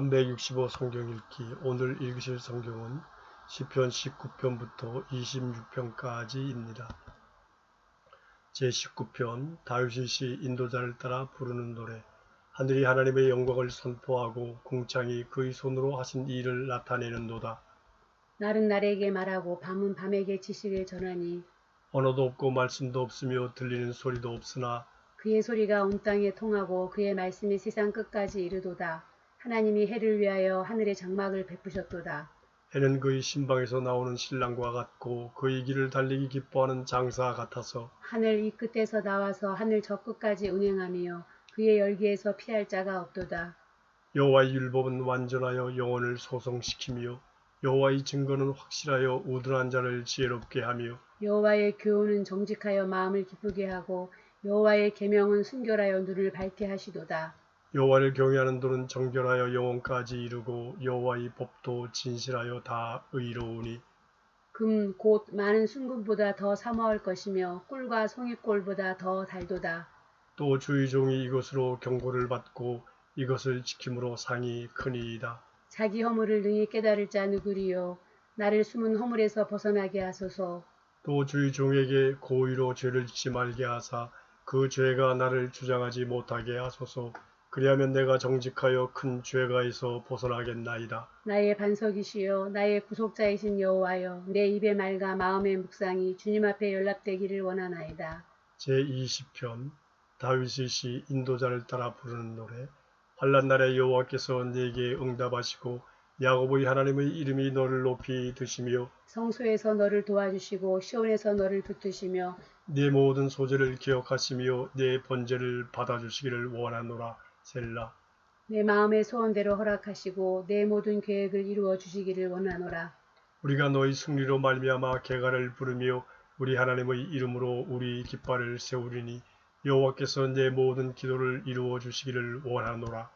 365 성경 읽기 오늘 읽으실 성경은 시편 19편부터 26편까지입니다. 제19편 다윗의 시 인도자를 따라 부르는 노래 하늘이 하나님의 영광을 선포하고 궁창이 그의 손으로 하신 일을 나타내는도다. 날은 날에게 말하고 밤은 밤에게 지식을 전하니 언어도 없고 말씀도 없으며 들리는 소리도 없으나 그의 소리가 온 땅에 통하고 그의 말씀이 세상 끝까지 이르도다. 하나님이 해를 위하여 하늘의 장막을 베푸셨도다. 해는 그의 신방에서 나오는 신랑과 같고 그의 길을 달리기 기뻐하는 장사 같아서 하늘 이 끝에서 나와서 하늘 저 끝까지 운행하며 그의 열기에서 피할 자가 없도다. 여호와의 율법은 완전하여 영혼을 소성시키며 여호와의 증거는 확실하여 우둔한 자를 지혜롭게 하며 여호와의 교훈은 정직하여 마음을 기쁘게 하고 여호와의 계명은 순결하여 눈을 밝게 하시도다. 여호와를 경외하는 도는 정결하여 영혼까지 이루고 여호와의 법도 진실하여 다 의로우니 금 곧 많은 순금보다 더 사모할 것이며 꿀과 송이꿀보다 더 달도다. 또 주의 종이 이것으로 경고를 받고 이것을 지킴으로 상이 크니이다. 자기 허물을 능히 깨달을 자 누구리요. 나를 숨은 허물에서 벗어나게 하소서. 또 주의 종에게 고의로 죄를 짓지 말게 하사 그 죄가 나를 주장하지 못하게 하소서 그리하면 내가 정직하여 큰 죄가 있어 벗어나겠나이다. 나의 반석이시여 나의 구속자이신 여호와여 내 입의 말과 마음의 묵상이 주님 앞에 연락되기를 원하나이다. 제20편 다윗의 시 인도자를 따라 부르는 노래 환란 날에 여호와께서 내게 응답하시고 야곱의 하나님의 이름이 너를 높이 드시며 성소에서 너를 도와주시고 시온에서 너를 붙드시며 내 모든 소재를 기억하시며 내 번제를 받아주시기를 원하노라 셀라 내 마음의 소원대로 허락하시고 내 모든 계획을 이루어 주시기를 원하노라. 우리가 너희 승리로 말미암아 개가를 부르며 우리 하나님의 이름으로 우리 깃발을 세우리니 여호와께서 내 모든 기도를 이루어 주시기를 원하노라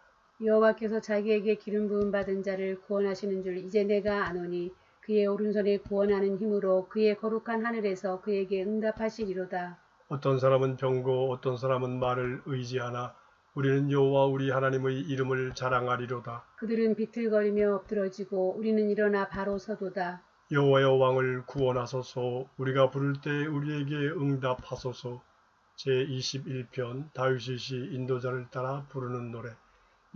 여호와께서 자기에게 기름 부음 받은 자를 구원하시는 줄 이제 내가 아노니 그의 오른손에 구원하는 힘으로 그의 거룩한 하늘에서 그에게 응답하시리로다. 어떤 사람은 병고 어떤 사람은 말을 의지하나 우리는 여호와 우리 하나님의 이름을 자랑하리로다 그들은 비틀거리며 엎드러지고 우리는 일어나 바로 서도다. 여호와여 왕을 구원하소서 우리가 부를 때 우리에게 응답하소서 제 21편 다윗의 시 인도자를 따라 부르는 노래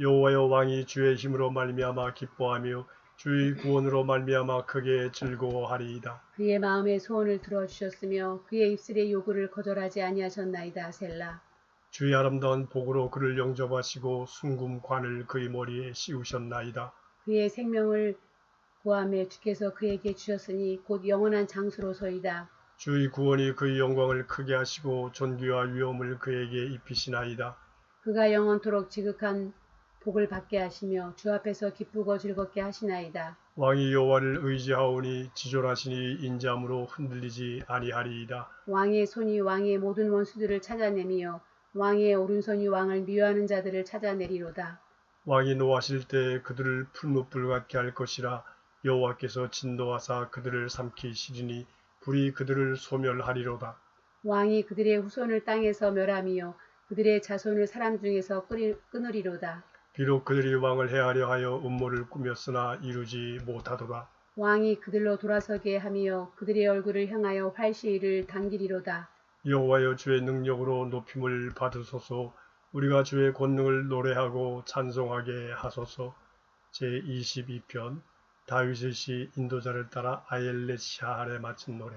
여호와여 왕이 주의 힘으로 말미암아 기뻐하며 주의 구원으로 말미암아 크게 즐거워하리이다 그의 마음의 소원을 들어주셨으며 그의 입술의 요구를 거절하지 아니하셨나이다. 셀라. 주의 아름다운 복으로 그를 영접하시고 순금관을 그의 머리에 씌우셨나이다 그의 생명을 구함에 주께서 그에게 주셨으니 곧 영원한 장수로소이다. 주의 구원이 그의 영광을 크게 하시고 존귀와 위엄을 그에게 입히시나이다 그가 영원토록 지극한 복을 받게 하시며 주 앞에서 기쁘고 즐겁게 하시나이다. 왕이 여호와를 의지하오니 지존하시니 인자함으로 흔들리지 아니하리이다. 왕의 손이 왕의 모든 원수들을 찾아내며 왕의 오른손이 왕을 미워하는 자들을 찾아내리로다. 왕이 노하실 때 그들을 풀무불 같게 할 것이라 여호와께서 진노하사 그들을 삼키시리니 불이 그들을 소멸하리로다. 왕이 그들의 후손을 땅에서 멸하며 그들의 자손을 사람 중에서 끊으리로다. 비록 그들이 왕을 해하려 하여 음모를 꾸몄으나 이루지 못하도다. 왕이 그들로 돌아서게 하며 그들의 얼굴을 향하여 활시위를 당기리로다. 여호와여 주의 능력으로 높임을 받으소서. 우리가 주의 권능을 노래하고 찬송하게 하소서. 제22편 다윗의 시 인도자를 따라 아엘렛 샤할에 마친 노래.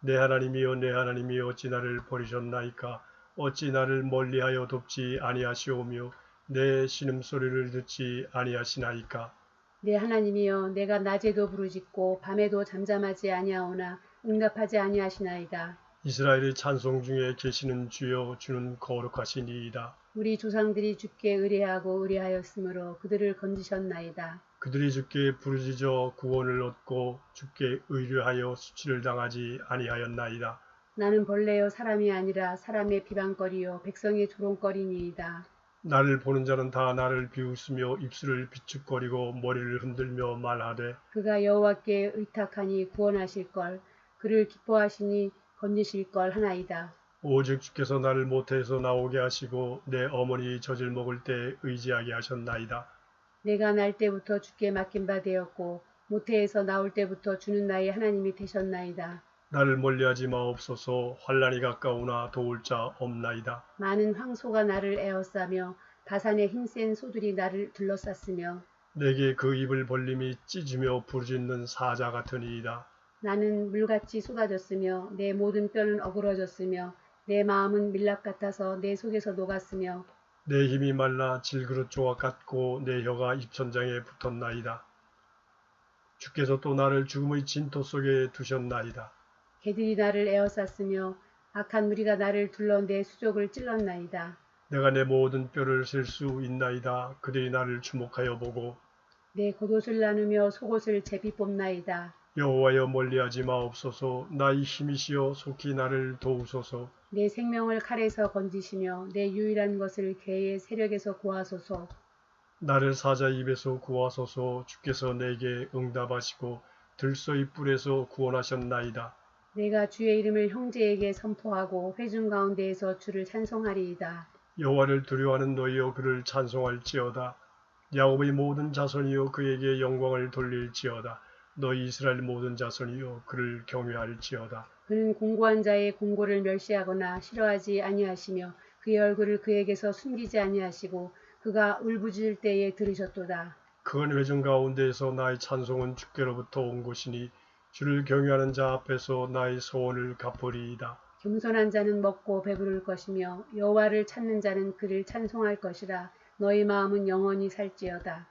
내 하나님이여 내 하나님이여 어찌 나를 버리셨나이까? 어찌 나를 멀리하여 돕지 아니하시오며 내 신음소리를 듣지 아니하시나이까? 내 하나님이여 내가 낮에도 부르짖고 밤에도 잠잠하지 아니하오나 응답하지 아니하시나이다. 이스라엘의 찬송 중에 계시는 주여 주는 거룩하시니이다. 우리 조상들이 주께 의뢰하고 의뢰하였으므로 그들을 건지셨나이다. 그들이 주께 부르짖어 구원을 얻고 주께 의뢰하여 수치를 당하지 아니하였나이다. 나는 벌레요 사람이 아니라 사람의 비방거리요 백성의 조롱거리니이다. 나를 보는 자는 다 나를 비웃으며 입술을 비축거리고 머리를 흔들며 말하되 그가 여호와께 의탁하니 구원하실 걸 그를 기뻐하시니 건지실 걸 하나이다. 오직 주께서 나를 모태에서 나오게 하시고 내 어머니 젖을 먹을 때 의지하게 하셨나이다. 내가 날 때부터 주께 맡긴 바 되었고 모태에서 나올 때부터 주는 나의 하나님이 되셨나이다. 나를 멀리하지 마옵소서 환란이 가까우나 도울 자 없나이다. 많은 황소가 나를 에워싸며 바산의 힘센 소들이 나를 둘러쌌으며 내게 그 입을 벌림이 찢으며 부르짖는 사자 같으니이다. 나는 물같이 쏟아졌으며 내 모든 뼈는 어그러졌으며 내 마음은 밀랍 같아서 내 속에서 녹았으며 내 힘이 말라 질그릇 조각 같고 내 혀가 입천장에 붙었나이다. 주께서 또 나를 죽음의 진토 속에 두셨나이다. 개들이 나를 에워쌌으며 악한 무리가 나를 둘러 내 수족을 찔렀나이다. 내가 내 모든 뼈를 셀 수 있나이다. 그들이 나를 주목하여 보고 내 겉옷을 나누며 속옷을 제비 뽑나이다. 여호와여 멀리하지 마옵소서 나의 힘이시여 속히 나를 도우소서 내 생명을 칼에서 건지시며 내 유일한 것을 개의 세력에서 구하소서. 나를 사자 입에서 구하소서 주께서 내게 응답하시고 들소의 뿔에서 구원하셨나이다. 내가 주의 이름을 형제에게 선포하고 회중 가운데에서 주를 찬송하리이다. 여호와를 두려워하는 너희여 그를 찬송할지어다. 야곱의 모든 자손이여 그에게 영광을 돌릴지어다. 너희 이스라엘 모든 자손이여 그를 경외할지어다. 그는 공고한 자의 공고를 멸시하거나 싫어하지 아니하시며 그의 얼굴을 그에게서 숨기지 아니하시고 그가 울부짖을 때에 들으셨도다. 큰 회중 가운데에서 나의 찬송은 주께로부터 온 것이니 주를 경외하는 자 앞에서 나의 소원을 갚으리이다. 겸손한 자는 먹고 배부를 것이며 여호와를 찾는 자는 그를 찬송할 것이라 너희 마음은 영원히 살지어다.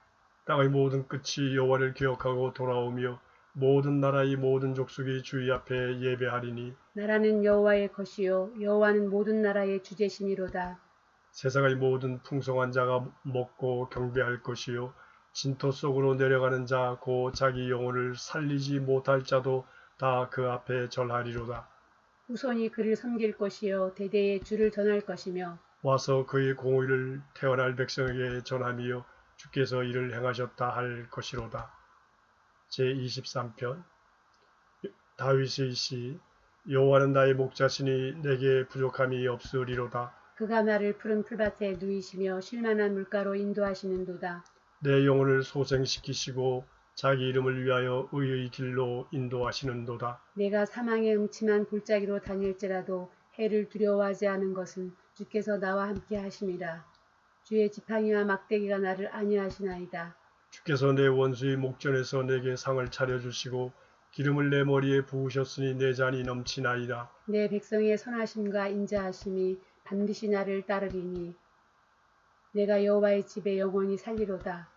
땅의 모든 끝이 여호와를 기억하고 돌아오며 모든 나라의 모든 족속이 주의 앞에 예배하리니 나라는 여호와의 것이요 여호와는 모든 나라의 주제시니로다. 세상의 모든 풍성한 자가 먹고 경배할 것이요 진토 속으로 내려가는 자 고 자기 영혼을 살리지 못할 자도 다 그 앞에 절하리로다. 후손이 그를 섬길 것이요 대대에 주를 전할 것이며 와서 그의 공의를 태어날 백성에게 전하며 주께서 이를 행하셨다 할 것이로다. 제23편 다윗의 시 여호와는 나의 목자시니 내게 부족함이 없으리로다. 그가 나를 푸른 풀밭에 누이시며 쉴만한 물가로 인도하시는도다. 내 영혼을 소생시키시고 자기 이름을 위하여 의의 길로 인도하시는도다. 내가 사망의 음침한 골짜기로 다닐지라도 해를 두려워하지 않은 것은 주께서 나와 함께 하심이라. 주의 지팡이와 막대기가 나를 안위하시나이다. 주께서 내 원수의 목전에서 내게 상을 차려주시고 기름을 내 머리에 부으셨으니 내 잔이 넘치나이다. 내 백성의 선하심과 인자하심이 반드시 나를 따르리니 내가 여호와의 집에 영원히 살리로다.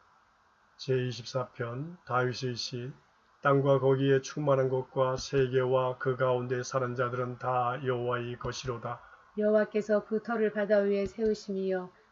제24편 다윗의 시 땅과 거기에 충만한 것과 세계와 그 가운데 사는 자들은 다 여호와의 것이로다. 여호와께서 그 터를 바다 위에 세우심이여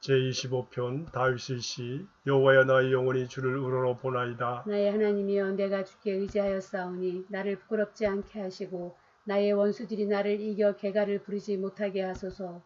제25편 다윗의 시 여호와여 나의 영혼이 주를 우러러 보나이다. 나의 하나님이여 내가 주께 의지하였사오니 나를 부끄럽지 않게 하시고 나의 원수들이 나를 이겨 개가를 부리지 못하게 하소서.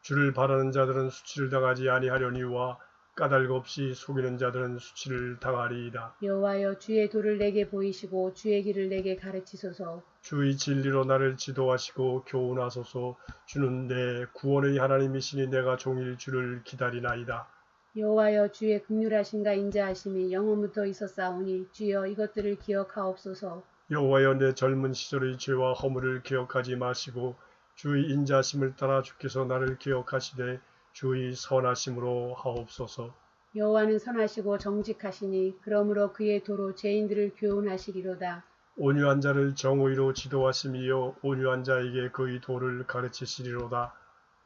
주를 바라는 자들은 수치를 당하지 아니하려니와 까닭 없이 속이는 자들은 수치를 당하리이다. 여호와여 주의 도를 내게 보이시고 주의 길을 내게 가르치소서. 주의 진리로 나를 지도하시고 교훈하소서 주는 내 구원의 하나님이시니 내가 종일 주를 기다리나이다. 여호와여 주의 극률하심과 인자하심이 영원부터 있었사오니 주여 이것들을 기억하옵소서. 여호와여 내 젊은 시절의 죄와 허물을 기억하지 마시고 주의 인자심을 따라 주께서 나를 기억하시되 주의 선하심으로 하옵소서. 여호와는 선하시고 정직하시니 그러므로 그의 도로 죄인들을 교훈하시리로다. 온유한 자를 정의로 지도하심이여 온유한 자에게 그의 도를 가르치시리로다.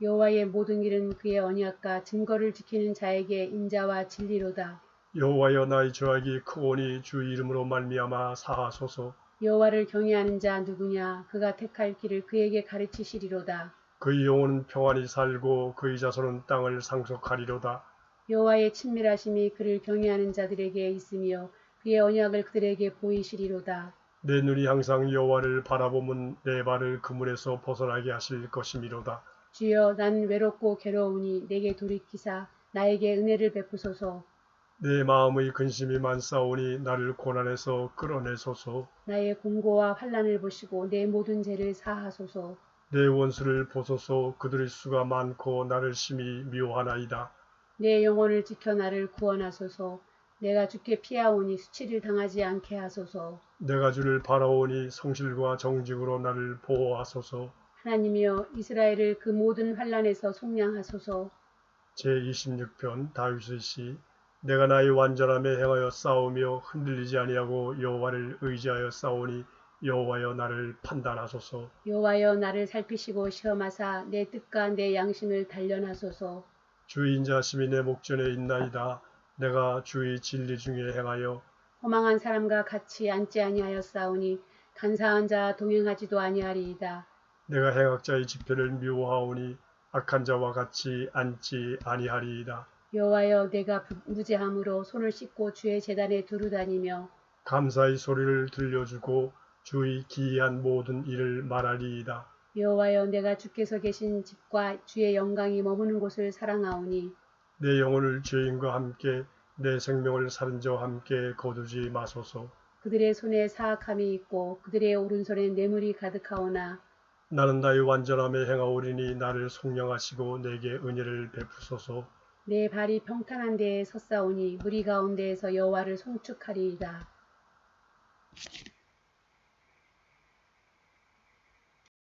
여호와의 모든 길은 그의 언약과 증거를 지키는 자에게 인자와 진리로다. 여호와여 나의 죄악이 크오니 주 이름으로 말미암아 사하소서 여호와를 경외하는 자 누구냐? 그가 택할 길을 그에게 가르치시리로다. 그의 영혼은 평안히 살고 그의 자손은 땅을 상속하리로다 여호와의 친밀하심이 그를 경외하는 자들에게 있으며 그의 언약을 그들에게 보이시리로다. 내 눈이 항상 여호와를 바라보면 내 발을 그물에서 벗어나게 하실 것이미로다 주여 난 외롭고 괴로우니 내게 돌이키사 나에게 은혜를 베푸소서. 내 마음의 근심이 많사오니 나를 고난에서 끌어내소서 나의 공고와 환란을 보시고 내 모든 죄를 사하소서. 내 원수를 보소서 그들의 수가 많고 나를 심히 미워하나이다 내 영혼을 지켜 나를 구원하소서. 내가 주께 피하오니 수치를 당하지 않게 하소서. 내가 주를 바라오니 성실과 정직으로 나를 보호하소서 하나님이여 이스라엘을 그 모든 환란에서 속량하소서. 제26편 다윗의 시 내가 나의 완전함에 행하여 싸우며 흔들리지 아니하고 여호와를 의지하여 싸우니 여호와여 나를 판단하소서 여호와여 나를 살피시고 시험하사 내 뜻과 내 양심을 단련하소서. 주의 인자심이 내 목전에 있나이다 내가 주의 진리 중에 행하여 허망한 사람과 같이 앉지 아니하였사오니 간사한 자 동행하지도 아니하리이다. 내가 행악자의 집회를 미워하오니 악한 자와 같이 앉지 아니하리이다 여호와여 내가 부- 무죄함으로 손을 씻고 주의 재단에 두루 다니며 감사의 소리를 들려주고 주의 기이한 모든 일을 말하리이다 여호와여 내가 주께서 계신 집과 주의 영광이 머무는 곳을 사랑하오니 내 영혼을 죄인과 함께 내 생명을 살인 자와 함께 거두지 마소서. 그들의 손에 사악함이 있고 그들의 오른손에 뇌물이 가득하오나 나는 나의 완전함에 행하오리니 나를 속량하시고 내게 은혜를 베푸소서. 내 발이 평탄한 데에 섰사오니 무리 가운데에서 여호와를 송축하리이다.